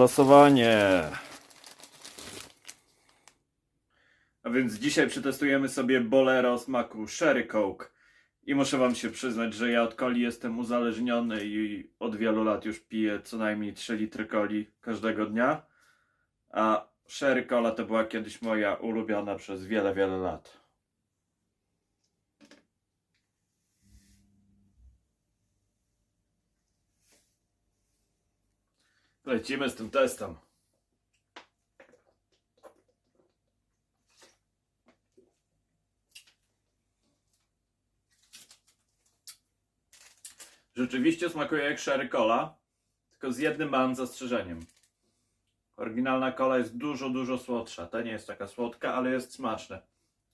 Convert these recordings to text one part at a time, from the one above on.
Losowanie. A więc dzisiaj przetestujemy sobie Bolero smaku Sherry Coke. I muszę wam się przyznać, że ja od coli jestem uzależniony i od wielu lat już piję co najmniej 3 litry coli każdego dnia. A Sherry Cola to była kiedyś moja ulubiona przez wiele, wiele lat. Lecimy z tym testem. Rzeczywiście smakuje jak sherry cola, tylko z jednym małym zastrzeżeniem. Oryginalna cola jest dużo, dużo słodsza. Ta nie jest taka słodka, ale jest smaczna.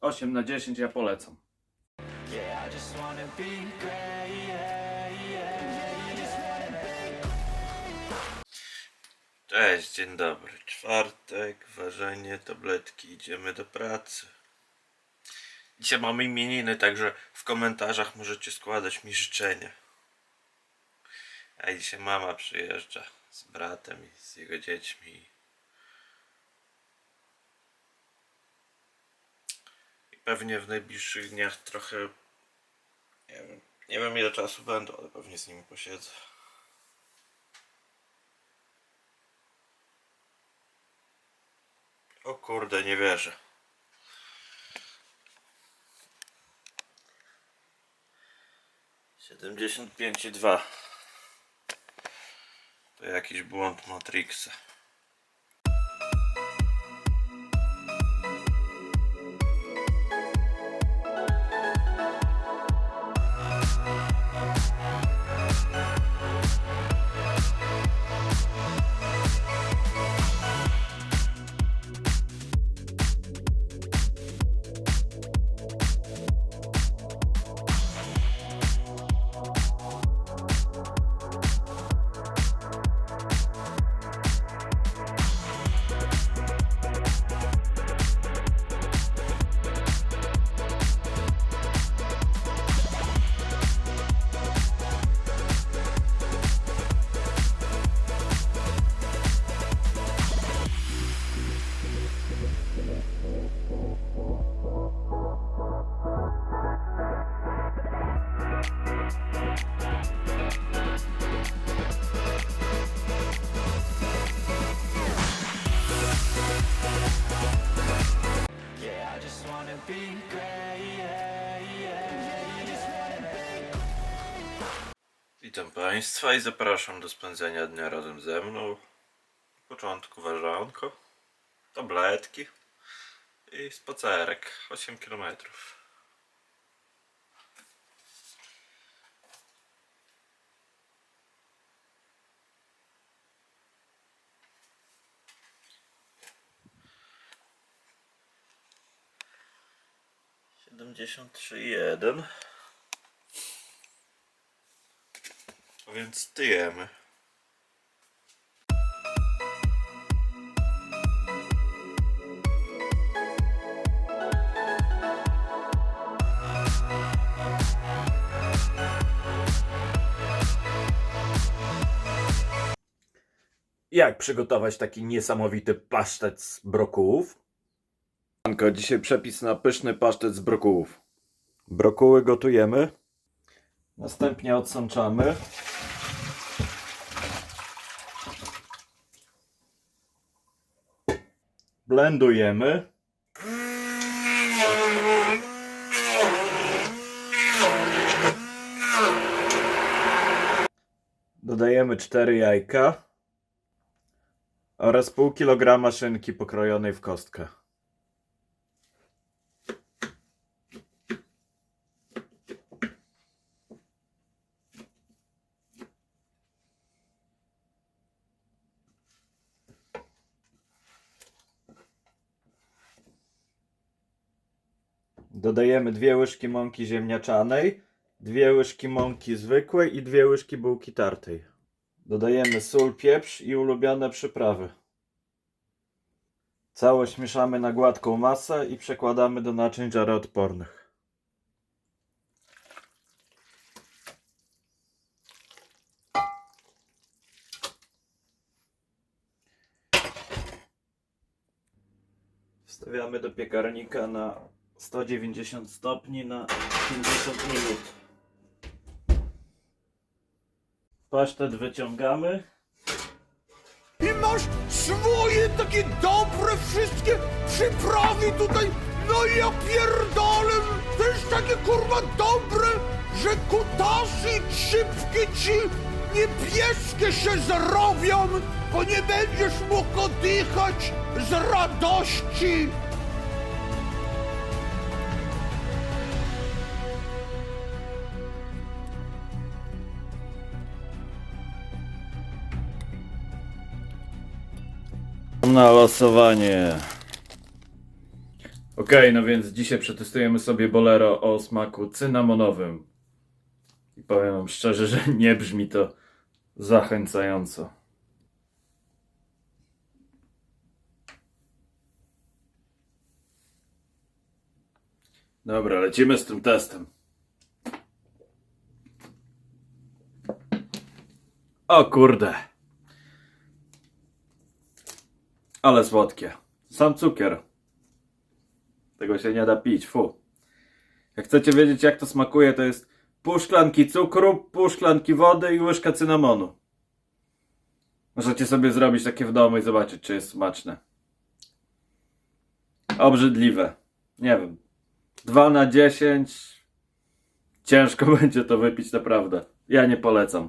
8 na 10 ja polecam. Yeah, Cześć, dzień dobry. Czwartek, ważenie, tabletki, idziemy do pracy. Dzisiaj mamy imieniny, także w komentarzach możecie składać mi życzenia. A dzisiaj mama przyjeżdża z bratem i z jego dziećmi. I pewnie w najbliższych dniach trochę. Nie wiem, nie wiem ile czasu będę, ale pewnie z nimi posiedzę. O kurde, nie wierzę. Siedemdziesiąt pięć i dwa. To jakiś błąd Matrixa. wanna be Witam Państwa i zapraszam do spędzenia dnia razem ze mną. W początku ważanko, tabletki i spacerek 8 kilometrów. 73,1 Więc tyjemy. Jak przygotować taki niesamowity pasztet z brokułów? Anko, dzisiaj przepis na pyszny pasztet z brokułów. Brokuły gotujemy. Następnie odsączamy. Blendujemy. Dodajemy 4 jajka oraz pół kilograma szynki pokrojonej w kostkę. Dodajemy dwie łyżki mąki ziemniaczanej, dwie łyżki mąki zwykłej i dwie łyżki bułki tartej. Dodajemy sól, pieprz i ulubione przyprawy. Całość mieszamy na gładką masę i przekładamy do naczyń żaroodpornych. Wstawiamy do piekarnika na 190 stopni na 50 minut. Pasztet wyciągamy. I masz swoje takie dobre wszystkie przyprawy tutaj. No ja pierdolę, jest takie kurwa dobre, że kutasy szybkie ci niebieskie się zrobią, bo nie będziesz mógł oddychać z radości. Na losowanie. Okej, no więc dzisiaj przetestujemy sobie bolero o smaku cynamonowym. I powiem wam szczerze, że nie brzmi to zachęcająco. Dobra, lecimy z tym testem. O kurde. Ale słodkie. Sam cukier. Tego się nie da pić, fu. Jak chcecie wiedzieć jak to smakuje, to jest pół szklanki cukru, pół szklanki wody i łyżka cynamonu. Możecie sobie zrobić takie w domu i zobaczyć, czy jest smaczne. Obrzydliwe. Nie wiem. 2 na 10. Ciężko będzie to wypić, naprawdę. Ja nie polecam.